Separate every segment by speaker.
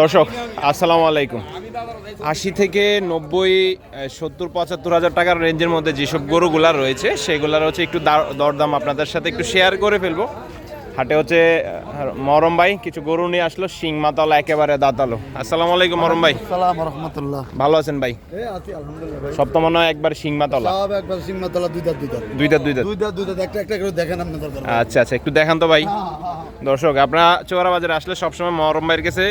Speaker 1: দর্শক আসসালামু আলাইকুম। আশি থেকে নব্বই সত্তর পঁচাত্তর হাজার টাকার রেঞ্জের মধ্যে যেসব গরুগুলা রয়েছে সেগুলার হচ্ছে একটু দরদাম আপনাদের সাথে একটু শেয়ার করে ফেলব। হাটে হচ্ছে মরম ভাই কিছু গরু নিয়ে আসলো শিং মাতালা একেবারে দাঁতালো। আসসালামু আলাইকুম মরম ভাই।
Speaker 2: সালাম রহমতুল্লাহ।
Speaker 1: ভালো আছেন ভাই? মনে হয় একবার শিং মাতালা।
Speaker 2: সব একবার সিংমাতলা দুইটা দুইটা
Speaker 1: দুইটা দুইটা
Speaker 2: একটা একটা করে দেখেন আপনি দরকার।
Speaker 1: আচ্ছা আচ্ছা একটু দেখান তো ভাই। দর্শক আপনারা চোরা বাজারে আসলে সবসময় মরম ভাইয়ের কাছে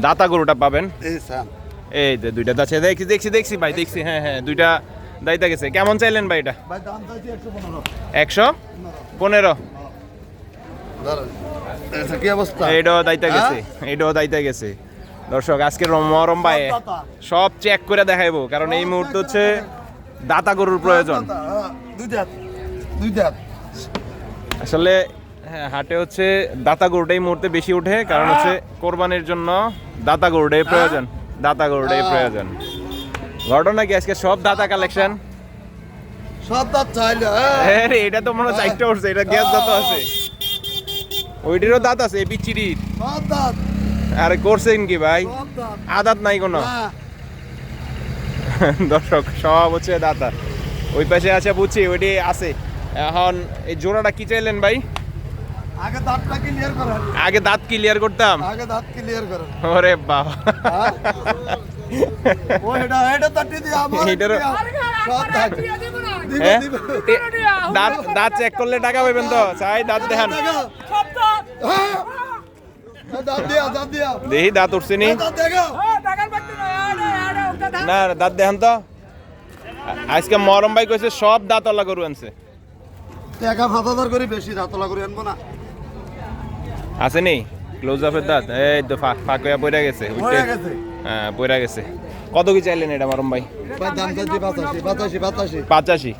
Speaker 2: দাতা
Speaker 1: গরুটা পাবেন।
Speaker 2: এই
Speaker 1: যে দুইটা আছে। দেখছি দেখছি দেখছি ভাই দেখছি। হ্যাঁ হ্যাঁ দুইটা দাইতে গেছে। কেমন চাইলেন ভাই এটা?
Speaker 2: একশো পনেরো।
Speaker 1: এইটাও গেছে। গেছে। দর্শক আজকে রম- মরম ভাই
Speaker 2: সব
Speaker 1: চেক করে দেখাইবো। কারণ এই মুহূর্তে হচ্ছে দাতা গরুর প্রয়োজন।
Speaker 2: হ্যাঁ, দুইটা দুইটা
Speaker 1: আসলে হ্যাঁ হাটে হচ্ছে দাতা গরুটাই মুহূর্তে বেশি উঠে কারণ হচ্ছে কোরবানির জন্য দাতা গরুটাই প্রয়োজন দাতা গরুটাই প্রয়োজন। ঘটনা কি আজকে সব দাতা কালেকশন
Speaker 2: সব দাঁত চাইলে হ্যাঁ।
Speaker 1: হ্যাঁ এটা তো মনে চারটা উঠছে এটা গ্যাস দাঁত আছে। ওইটিরও দাঁত আছে বিচিরির
Speaker 2: সব দাঁত।
Speaker 1: আরে করছেন কি ভাই? আদাত নাই কোনো? দর্শক সব হচ্ছে দাতা। ওই পাশে আছে বুঝছি ওইটি আছে। এখন এই জোড়াটা কি চাইলেন ভাই?
Speaker 2: আগে দাঁতটা ক্লিয়ার করেন।
Speaker 1: আগে দাঁত ক্লিয়ার করতাম।
Speaker 2: আগে দাঁত ক্লিয়ার করেন।
Speaker 1: ওরে বাবা।
Speaker 2: হ্যাঁ? ও এটা এটা তাটি দিয়ে আমার
Speaker 1: এটারও-
Speaker 2: সব দাঁত।
Speaker 1: হ্যাঁ? দাঁত দাঁত চেক করলে টাকা পাবেন তো? চাই দাঁত দেখান।
Speaker 2: দেখা হ্যাঁ? এ দাঁত
Speaker 1: উঠছে নি? না দাঁত দেখান তো। আজকে মরম ভাই কইছে সব দাঁত অলা গরু আনছে।
Speaker 2: টাকা সাত হাজার করে বেশি দাঁতলা করে আনব না।
Speaker 1: আছে নি ক্লোজ আপের দাঁত? এই তো ফাঁক ফাঁক হয়ে পড়ে গেছে হ্যাঁ পড়ে গেছে। কত কি চাইলেন এটা মরম ভাই? পাঁচাশি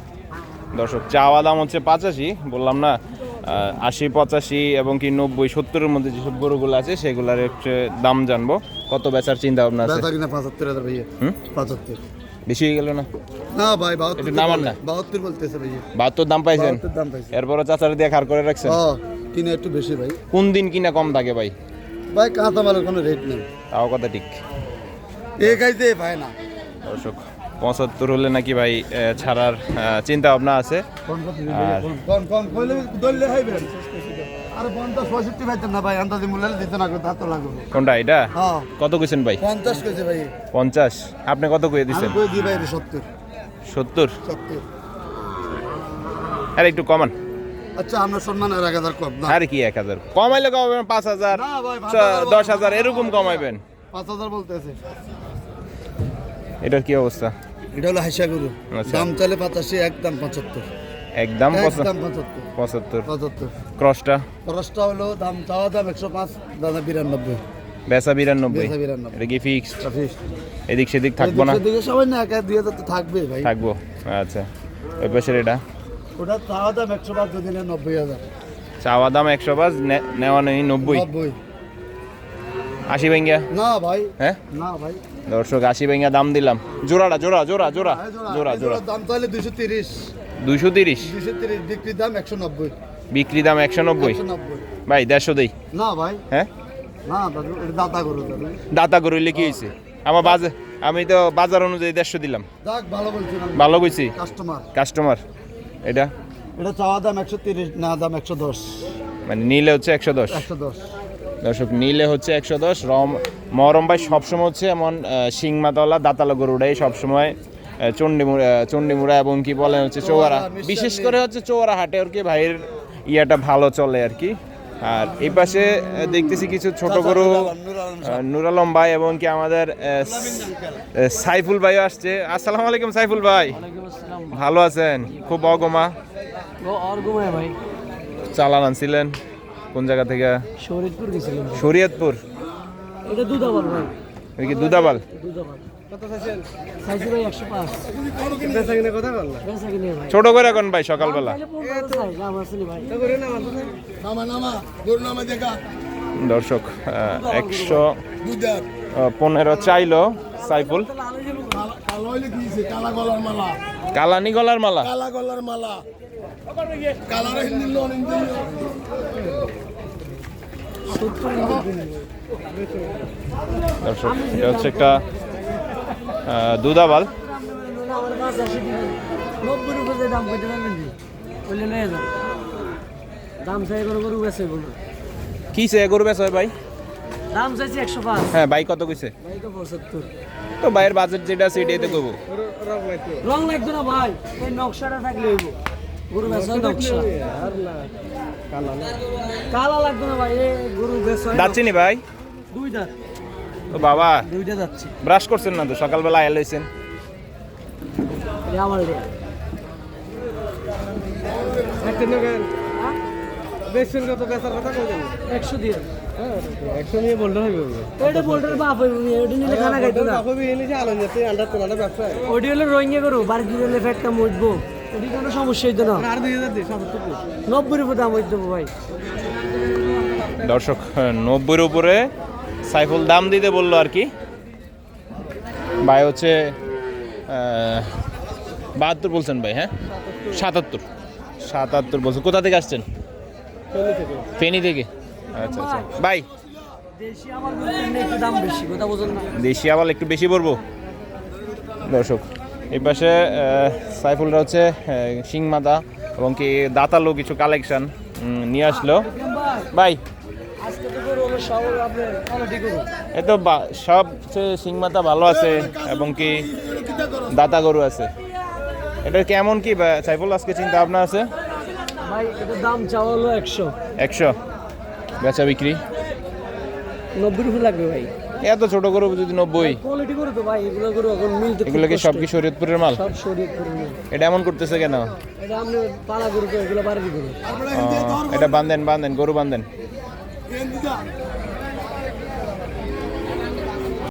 Speaker 1: দর্শক চাওয়া দাম হচ্ছে পাঁচাশি বললাম না আশি পঁচাশি এবং কি নব্বই সত্তরের মধ্যে যেসব গরুগুলো আছে সেগুলোর হচ্ছে দাম জানব। কত বেচার চিন্তা ভাবনা আছে
Speaker 2: পঁচাত্তর হাজার ভাইয়া। পঁচাত্তর।
Speaker 1: বেশি হয়ে গেল না?
Speaker 2: না ভাই বাহাত্তর
Speaker 1: নামান না।
Speaker 2: বাহাত্তর বলতেছে ভাইয়া।
Speaker 1: বাহাত্তর দাম পাইছেন?
Speaker 2: বাহাত্তর দাম
Speaker 1: এরপরে চাচার দিয়ে খার করে রাখছেন?
Speaker 2: কিনে একটু বেশি ভাই।
Speaker 1: কোন দিন কিনা কম থাকে ভাই?
Speaker 2: ভাই কাঁচা মালের কোনো রেট নেই।
Speaker 1: তাও কথা ঠিক।
Speaker 2: এ খাইতে ভাই না।
Speaker 1: দর্শক পঁচাত্তর হলে নাকি ভাই ছাড়ার চিন্তা ভাবনা আছে। কোনটা এটা?
Speaker 2: হ্যাঁ।
Speaker 1: কত কইছেন ভাই?
Speaker 2: পঞ্চাশ
Speaker 1: আপনি কত কয়ে দিচ্ছেন
Speaker 2: সত্তর?
Speaker 1: সত্তর। আরে একটু কমান।
Speaker 2: আচ্ছা আমরা সম্মান আর এক হাজার কম না।
Speaker 1: আরে কি এক হাজার? কমাইলে কমাবেন পাঁচ হাজার দশ হাজার এরকম কমাইবেন।
Speaker 2: পাঁচ হাজার বলতেছে।
Speaker 1: এটার কি অবস্থা?
Speaker 2: এটা হলো হাইসা গরু।
Speaker 1: আচ্ছা।
Speaker 2: দাম চাইলে পঁচাশি একদম পঁচাত্তর।
Speaker 1: একদম
Speaker 2: পঁচাত্তর।
Speaker 1: পঁচাত্তর। ক্রসটা?
Speaker 2: খরচটা হলো দাম চাওয়া দাম একশো পাঁচ দাদা বিরানব্বই।
Speaker 1: বেচা বিরানব্বই। এটা কি ফিক্সড
Speaker 2: ফিক্স।
Speaker 1: এদিক সেদিক থাকব না?
Speaker 2: সবাই না একা হাজার তো থাকবে ভাই।
Speaker 1: থাকব। আচ্ছা। ওই পাশের এটা?
Speaker 2: ওটা চাওয়া দাম একশো পাঁচ যদি নেয় নব্বই হাজার।
Speaker 1: চাওয়া দাম একশো পাঁচ নেওয়া নেই নব্বই।
Speaker 2: নব্বই।
Speaker 1: আশি ভেঙ্গা?
Speaker 2: না ভাই।
Speaker 1: হ্যাঁ?
Speaker 2: না ভাই।
Speaker 1: দর্শক আশি ভেঙ্গা দাম দিলাম। জোড়াটা জোড়া জোড়া জোড়া
Speaker 2: এই জোড়া,
Speaker 1: জোড়া
Speaker 2: দাম তাহলে দুইশো তিরিশ।
Speaker 1: দুইশো তিরিশ?
Speaker 2: দুইশো তিরিশ বিক্রির দাম একশো নব্বই।
Speaker 1: বিক্রি দাম একশো নব্বই? ভাই দেড়শো দেই।
Speaker 2: না ভাই।
Speaker 1: হ্যাঁ?
Speaker 2: না দাতা দাদু।
Speaker 1: কি হয়েছে আমার বাজার আমি তো বাজার অনুযায়ী দেড়শো দিলাম।
Speaker 2: ভালো বলছিলাম
Speaker 1: ভালো কইছি।
Speaker 2: কাস্টমার
Speaker 1: কাস্টমার এটা?
Speaker 2: এটা চাওয়া দাম একশো তিরিশ না দাম একশো দশ।
Speaker 1: মানে নিলে হচ্ছে একশো দশ?
Speaker 2: একশো দশ।
Speaker 1: দর্শক নিলে হচ্ছে একশো দশ। রম মরম ভাই সবসময় হচ্ছে এমন শিংমাতলা দাতালা গরুটাই সবসময় চণ্ডীমুড়া চণ্ডীমুড়া এবং কি বলেন হচ্ছে চৌয়ারা। বিশেষ করে হচ্ছে চৌয়ারা হাটে আর কি ভাইয়ের ইয়াটা ভালো চলে আর কি। আর এই পাশে দেখতেছি কিছু ছোট বড় নুর আলম ভাই এবং কি আমাদের সাইফুল ভাইও আসছে। আসসালাম আলাইকুম সাইফুল ভাই। ভালো আছেন? খুব অগমা।
Speaker 3: ভাই।
Speaker 1: চালান আনছিলেন। কোন জায়গা থেকে?
Speaker 3: শরীয়তপুর
Speaker 1: শরীয়তপুর।
Speaker 3: এটা দুধাবাল ভাই। দুধাবাল।
Speaker 1: ছোট করে এখন ভাই সকালবেলা? দর্শক একশো পনেরো চাইলো সাইফুল। কালানি গলার মালা?
Speaker 2: কালা গলার মালা। কালার হিন্দি লোন হিন্দি
Speaker 3: সত্তর
Speaker 1: দর্শক এটা হচ্ছে একটা দুধাবাল। কি সে গরু বেচা ভাই?
Speaker 3: দাম চাইছি একশো পাঁচ
Speaker 1: হ্যাঁ ভাই কত কইছে?
Speaker 3: তো
Speaker 1: ভাইয়ের বাজেট যেটা এটাই তো কবো
Speaker 3: রং লাগতো না ভাই এই নকশাটা থাকলে হইব গরু বেচা নকশা কালা লাগতো না ভাই গরু বেচা
Speaker 1: যাচ্ছি নি ভাই?
Speaker 3: দুই দাঁত।
Speaker 1: তো বাবা।
Speaker 3: দুইটা যাচ্ছে।
Speaker 1: ব্রাশ করছেন না তো? সকালবেলা আয়া লইছেন
Speaker 3: এটা আমার এটা
Speaker 4: কত বেচার কথা কইলেন?
Speaker 3: একশো দিয়ে।
Speaker 4: একশো নিয়ে বলতে হবে
Speaker 3: ওইটা পোল্ট্রির বাপ হইব ওইটা নিলে খানা খাইতো না।
Speaker 4: আপনি এনেছে আলো যেতে আন্ডার তোমার ব্যবসা।
Speaker 3: ওটি হলে রোহিঙ্গা করো কাম উঠবো কোনো সমস্যা হইতো না।
Speaker 4: আর
Speaker 3: দাম হইতে ভাই।
Speaker 1: দর্শক নব্বইয়ের উপরে সাইফুল দাম দিতে বলল আর কি। ভাই হচ্ছে বাহাত্তর বলছেন ভাই হ্যাঁ? সাতাত্তর। সাতাত্তর বলছেন কোথা থেকে আসছেন? ফেনি থেকে। আচ্ছা আচ্ছা। ভাই
Speaker 3: দেশি
Speaker 1: আবার একটু বেশি পড়ব। দর্শক এই পাশে সাইফুলরা হচ্ছে মাদা এবং কি দাতালো কিছু কালেকশন নিয়ে আসলো। ভাই
Speaker 3: আজকে তো গরু হলো সব আপনার কোয়ালিটি গরু
Speaker 1: এ তো বা- সব মাথা ভালো আছে এবং কি দাতা গরু আছে। এটা কেমন কি সাইফুল আজকে চিন্তা ভাবনা আছে?
Speaker 3: ভাই এটার দাম চাওয়া হলো একশো।
Speaker 1: একশো। বেচা বিক্রি?
Speaker 3: নব্বই রুপে লাগবে ভাই।
Speaker 1: এত ছোট গরু যদি নব্বই।
Speaker 3: কোয়ালিটি গরু তো ভাই এগুলো গরু এখন মিলতে
Speaker 1: এগুলো কি সব। কি শরীয়তপুরের মাল?
Speaker 3: সব করে
Speaker 1: এটা এমন করতেছে কেন?
Speaker 3: এটা আপনি পালা গরু তো এগুলো বাড়ি গরু
Speaker 1: এটা বান্ধেন বান্ধেন গরু বান্ধেন। End.